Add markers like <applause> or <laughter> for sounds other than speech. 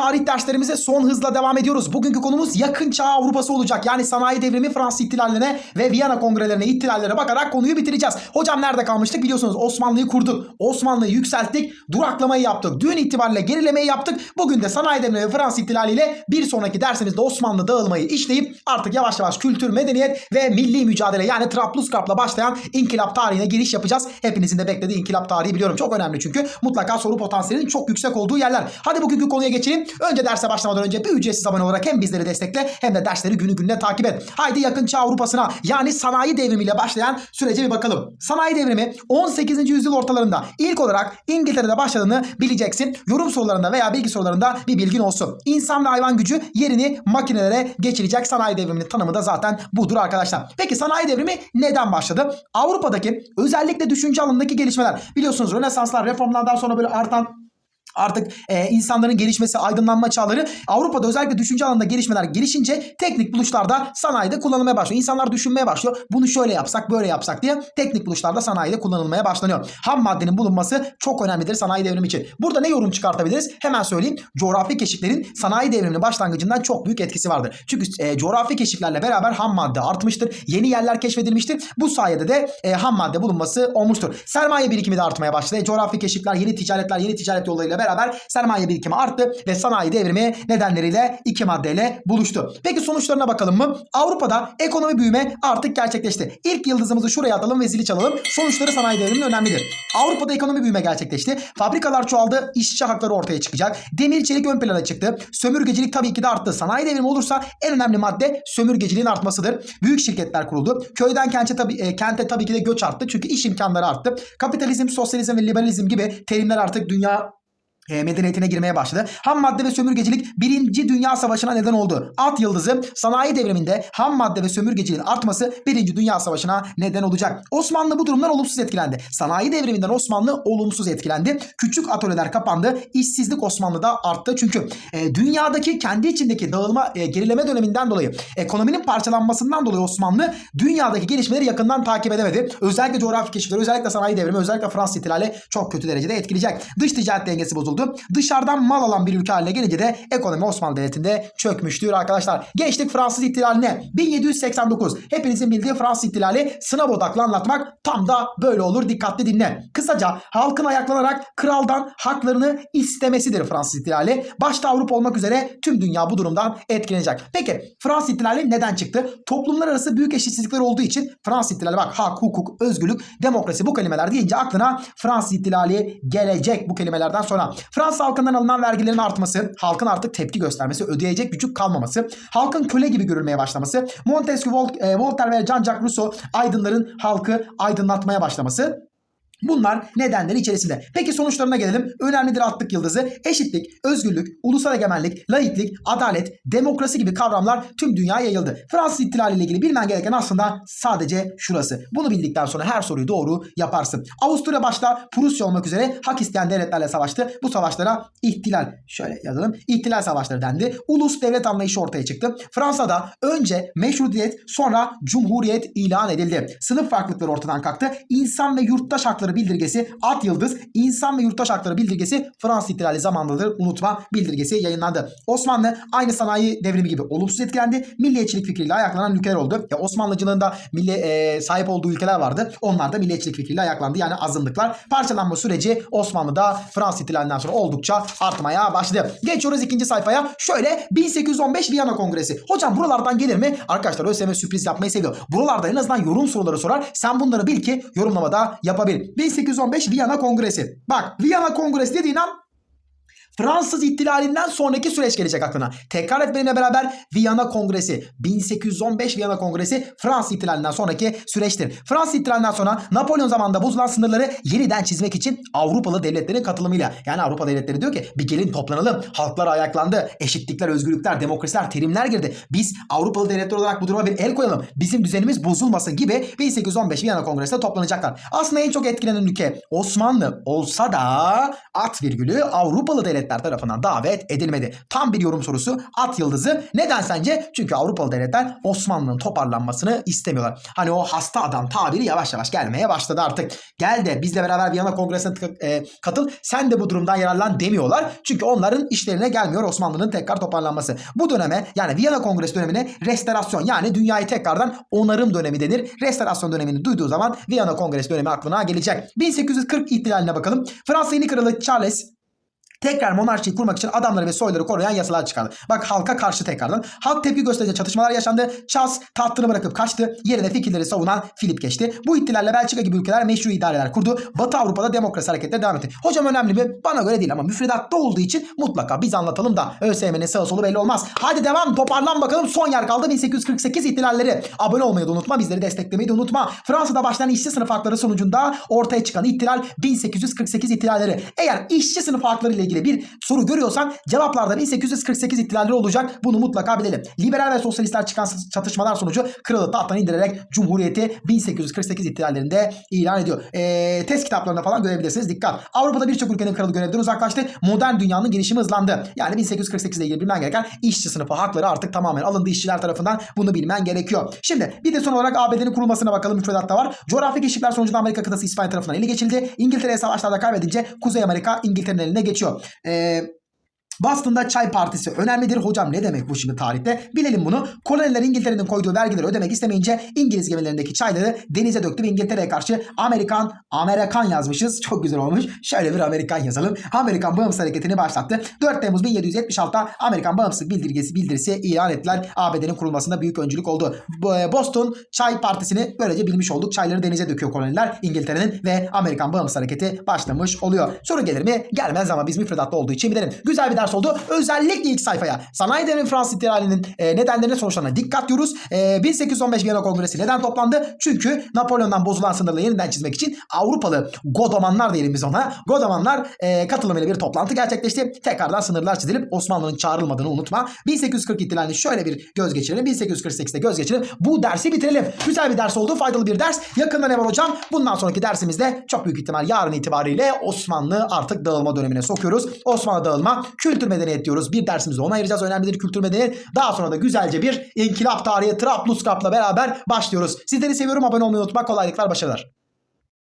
tarih derslerimize son hızla devam ediyoruz. Bugünkü konumuz yakın çağ Avrupası olacak. Yani sanayi devrimi Fransız ihtilallerine ve Viyana kongrelerine, ihtilallere bakarak konuyu bitireceğiz. Hocam nerede kalmıştık? Biliyorsunuz Osmanlı'yı kurduk. Osmanlı'yı yükselttik. Duraklamayı yaptık. Dün itibariyle gerilemeyi yaptık. Bugün de sanayi devrimi ve Fransız ihtilaliyle bir sonraki dersimizde Osmanlı dağılmayı işleyip artık yavaş yavaş kültür, medeniyet ve milli mücadele yani Trablusgarp'la başlayan inkılap tarihine giriş yapacağız. Hepinizin de beklediği inkılap tarihi biliyorum. Çok önemli çünkü. Mutlaka soru potansiyelinin çok yüksek olduğu yerler. Hadi bugünkü konuya geçelim. Önce derse başlamadan önce bir ücretsiz abone olarak hem bizleri destekle hem de dersleri günü gününe takip et. Haydi yakın çağ Avrupa'sına yani sanayi devrimiyle başlayan sürece bir bakalım. Sanayi devrimi 18. yüzyıl ortalarında ilk olarak İngiltere'de başladığını bileceksin. Yorum sorularında veya bilgi sorularında bir bilgin olsun. İnsan ve hayvan gücü yerini makinelere geçirecek sanayi devriminin tanımı da zaten budur arkadaşlar. Peki sanayi devrimi neden başladı? Avrupa'daki özellikle düşünce alanındaki gelişmeler. Biliyorsunuz Rönesanslar, reformlardan sonra böyle artan Artık e, insanların gelişmesi, aydınlanma çağları Avrupa'da özellikle düşünce alanında gelişmeler gelişince teknik buluşlarda sanayide kullanılmaya başlıyor. İnsanlar düşünmeye başlıyor. Bunu şöyle yapsak, böyle yapsak diye teknik buluşlarda sanayide kullanılmaya başlanıyor. Ham maddenin bulunması çok önemlidir sanayi devrimi için. Burada ne yorum çıkartabiliriz? Hemen söyleyeyim. Coğrafi keşiflerin sanayi devriminin başlangıcından çok büyük etkisi vardır. Çünkü e, coğrafi keşiflerle beraber ham madde artmıştır. Yeni yerler keşfedilmiştir. Bu sayede de e, ham madde bulunması olmuştur. Sermaye birikimi de artmaya başladı. E, coğrafi keşifler, yeni ticaretler, yeni ticaret yollarıyla beraber sermaye birikimi arttı ve sanayi devrimi nedenleriyle iki maddeyle buluştu. Peki sonuçlarına bakalım mı? Avrupa'da ekonomi büyüme artık gerçekleşti. İlk yıldızımızı şuraya atalım ve zili çalalım. Sonuçları sanayi devriminin önemlidir. Avrupa'da ekonomi büyüme gerçekleşti. Fabrikalar çoğaldı. işçi hakları ortaya çıkacak. Demir çelik ön plana çıktı. Sömürgecilik tabii ki de arttı. Sanayi devrimi olursa en önemli madde sömürgeciliğin artmasıdır. Büyük şirketler kuruldu. Köyden kente tabii, e, kente tabii ki de göç arttı. Çünkü iş imkanları arttı. Kapitalizm, sosyalizm ve liberalizm gibi terimler artık dünya medeniyetine girmeye başladı. Ham madde ve sömürgecilik Birinci Dünya Savaşı'na neden oldu. At yıldızı sanayi devriminde ham madde ve sömürgeciliğin artması Birinci Dünya Savaşı'na neden olacak. Osmanlı bu durumdan olumsuz etkilendi. Sanayi devriminden Osmanlı olumsuz etkilendi. Küçük atölyeler kapandı. İşsizlik Osmanlı'da arttı. Çünkü e, dünyadaki kendi içindeki dağılma, e, gerileme döneminden dolayı ekonominin parçalanmasından dolayı Osmanlı dünyadaki gelişmeleri yakından takip edemedi. Özellikle coğrafi keşifleri, özellikle sanayi devrimi, özellikle Fransız ihtilali çok kötü derecede etkileyecek. Dış ticaret dengesi bozuldu. Dışarıdan mal alan bir ülke haline gelince de ekonomi Osmanlı Devleti'nde çökmüştür arkadaşlar. Geçtik Fransız ihtilaline. 1789. Hepinizin bildiği Fransız ihtilali sınav odaklı anlatmak tam da böyle olur. Dikkatli dinle. Kısaca halkın ayaklanarak kraldan haklarını istemesidir Fransız ihtilali. Başta Avrupa olmak üzere tüm dünya bu durumdan etkilenecek. Peki Fransız ihtilali neden çıktı? Toplumlar arası büyük eşitsizlikler olduğu için Fransız ihtilali bak hak, hukuk, özgürlük, demokrasi bu kelimeler deyince aklına Fransız ihtilali gelecek bu kelimelerden sonra. Fransız halkından alınan vergilerin artması, halkın artık tepki göstermesi, ödeyecek gücü kalmaması, halkın köle gibi görülmeye başlaması, Montesquieu, e, Voltaire ve Jean-Jacques Rousseau aydınların halkı aydınlatmaya başlaması Bunlar nedenleri içerisinde. Peki sonuçlarına gelelim. Önemlidir attık yıldızı. Eşitlik, özgürlük, ulusal egemenlik, laiklik, adalet, demokrasi gibi kavramlar tüm dünyaya yayıldı. Fransız ihtilali ile ilgili bilmen gereken aslında sadece şurası. Bunu bildikten sonra her soruyu doğru yaparsın. Avusturya başta Prusya olmak üzere hak isteyen devletlerle savaştı. Bu savaşlara ihtilal, şöyle yazalım. İhtilal savaşları dendi. Ulus devlet anlayışı ortaya çıktı. Fransa'da önce meşrutiyet sonra cumhuriyet ilan edildi. Sınıf farklılıkları ortadan kalktı. İnsan ve yurttaş hakları bildirgesi at yıldız insan ve yurttaş hakları bildirgesi Fransız ihtilali zamanlıdır unutma bildirgesi yayınlandı. Osmanlı aynı sanayi devrimi gibi olumsuz etkilendi. Milliyetçilik fikriyle ayaklanan ülkeler oldu. Ya Osmanlıcılığında milli e, sahip olduğu ülkeler vardı. Onlar da milliyetçilik fikriyle ayaklandı. Yani azınlıklar. Parçalanma süreci Osmanlı'da Fransız ihtilalinden sonra oldukça artmaya başladı. Geçiyoruz ikinci sayfaya. Şöyle 1815 Viyana Kongresi. Hocam buralardan gelir mi? Arkadaşlar ÖSYM sürpriz yapmayı seviyor. Buralarda en azından yorum soruları sorar. Sen bunları bil ki yorumlamada yapabil. 1815 Viyana Kongresi. Bak Viyana Kongresi dediğin an Fransız ihtilalinden sonraki süreç gelecek aklına. Tekrar et benimle beraber Viyana Kongresi. 1815 Viyana Kongresi Fransız ihtilalinden sonraki süreçtir. Fransız ihtilalinden sonra Napolyon zamanında bozulan sınırları yeniden çizmek için Avrupalı devletlerin katılımıyla yani Avrupa devletleri diyor ki bir gelin toplanalım. Halklar ayaklandı. Eşitlikler, özgürlükler, demokrasiler, terimler girdi. Biz Avrupalı devletler olarak bu duruma bir el koyalım. Bizim düzenimiz bozulmasın gibi 1815 Viyana Kongresi'nde toplanacaklar. Aslında en çok etkilenen ülke Osmanlı olsa da at virgülü Avrupalı devletler devletler tarafından davet edilmedi. Tam bir yorum sorusu at yıldızı. Neden sence? Çünkü Avrupalı devletler Osmanlı'nın toparlanmasını istemiyorlar. Hani o hasta adam tabiri yavaş yavaş gelmeye başladı artık. Gel de bizle beraber Viyana Kongresi'ne e, katıl. Sen de bu durumdan yararlan demiyorlar. Çünkü onların işlerine gelmiyor Osmanlı'nın tekrar toparlanması. Bu döneme yani Viyana Kongresi dönemine restorasyon yani dünyayı tekrardan onarım dönemi denir. Restorasyon dönemini duyduğu zaman Viyana Kongresi dönemi aklına gelecek. 1840 ihtilaline bakalım. Fransa yeni kralı Charles tekrar monarşiyi kurmak için adamları ve soyları koruyan yasalar çıkardı. Bak halka karşı tekrardan. Halk tepki gösterince çatışmalar yaşandı. Charles tahtını bırakıp kaçtı. Yerine fikirleri savunan Filip geçti. Bu ihtilalle Belçika gibi ülkeler meşru idareler kurdu. Batı Avrupa'da demokrasi hareketleri devam etti. Hocam önemli mi? Bana göre değil ama müfredatta olduğu için mutlaka biz anlatalım da ÖSYM'nin sağı solu belli olmaz. Hadi devam toparlan bakalım. Son yer kaldı 1848 ihtilalleri. Abone olmayı da unutma. Bizleri desteklemeyi de unutma. Fransa'da başlayan işçi sınıf hakları sonucunda ortaya çıkan ihtilal 1848 ihtilalleri. Eğer işçi sınıf hakları ile ilgili bir soru görüyorsan cevaplarda 1848 ihtilalleri olacak. Bunu mutlaka bilelim. Liberal ve sosyalistler çıkan çatışmalar sonucu kralı tahttan indirerek Cumhuriyeti 1848 ihtilallerinde ilan ediyor. Ee, test kitaplarında falan görebilirsiniz. Dikkat. Avrupa'da birçok ülkenin kralı görevden uzaklaştı. Modern dünyanın gelişimi hızlandı. Yani 1848 ile ilgili bilmen gereken işçi sınıfı hakları artık tamamen alındı işçiler tarafından. Bunu bilmen gerekiyor. Şimdi bir de son olarak ABD'nin kurulmasına bakalım müfredatta var. Coğrafi keşifler sonucunda Amerika kıtası İspanya tarafından ele geçildi. İngiltere'ye savaşlarda kaybedince Kuzey Amerika İngiltere'nin eline geçiyor. 呃。Boston'da çay partisi önemlidir. Hocam ne demek bu şimdi tarihte? Bilelim bunu. Koloniler İngiltere'nin koyduğu vergileri ödemek istemeyince İngiliz gemilerindeki çayları denize döktü ve İngiltere'ye karşı Amerikan, Amerikan yazmışız. <laughs> Çok güzel olmuş. Şöyle bir Amerikan yazalım. Amerikan bağımsız hareketini başlattı. 4 Temmuz 1776'da Amerikan bağımsızlık bildirgesi, bildirisi ilan ettiler. ABD'nin kurulmasında büyük öncülük oldu. Boston Çay Partisi'ni böylece bilmiş olduk. Çayları denize döküyor koloniler İngiltere'nin ve Amerikan bağımsız hareketi başlamış oluyor. Soru gelir mi? Gelmez ama biz müfredatta olduğu için bilelim. Güzel bir ders oldu. Özellikle ilk sayfaya sanayi devrimi Fransız ihtilalinin e, nedenlerine sonuçlarına dikkat diyoruz. E, 1815 Viyana Kongresi neden toplandı? Çünkü Napolyon'dan bozulan sınırları yeniden çizmek için Avrupalı Godomanlar diyelim biz ona. Godomanlar e, katılımıyla bir toplantı gerçekleşti. Tekrardan sınırlar çizilip Osmanlı'nın çağrılmadığını unutma. 1840 ihtilalini şöyle bir göz geçirelim. 1848'de göz geçirelim. Bu dersi bitirelim. Güzel bir ders oldu. Faydalı bir ders. Yakında ne var hocam? Bundan sonraki dersimizde çok büyük ihtimal yarın itibariyle Osmanlı artık dağılma dönemine sokuyoruz. Osmanlı dağılma, kültür medeniyet diyoruz. Bir dersimizi ona ayıracağız. Önemlidir kültür medeniyet. Daha sonra da güzelce bir inkılap tarihi Trablusgarp'la beraber başlıyoruz. Sizleri seviyorum. Abone olmayı unutma. Kolaylıklar, başarılar.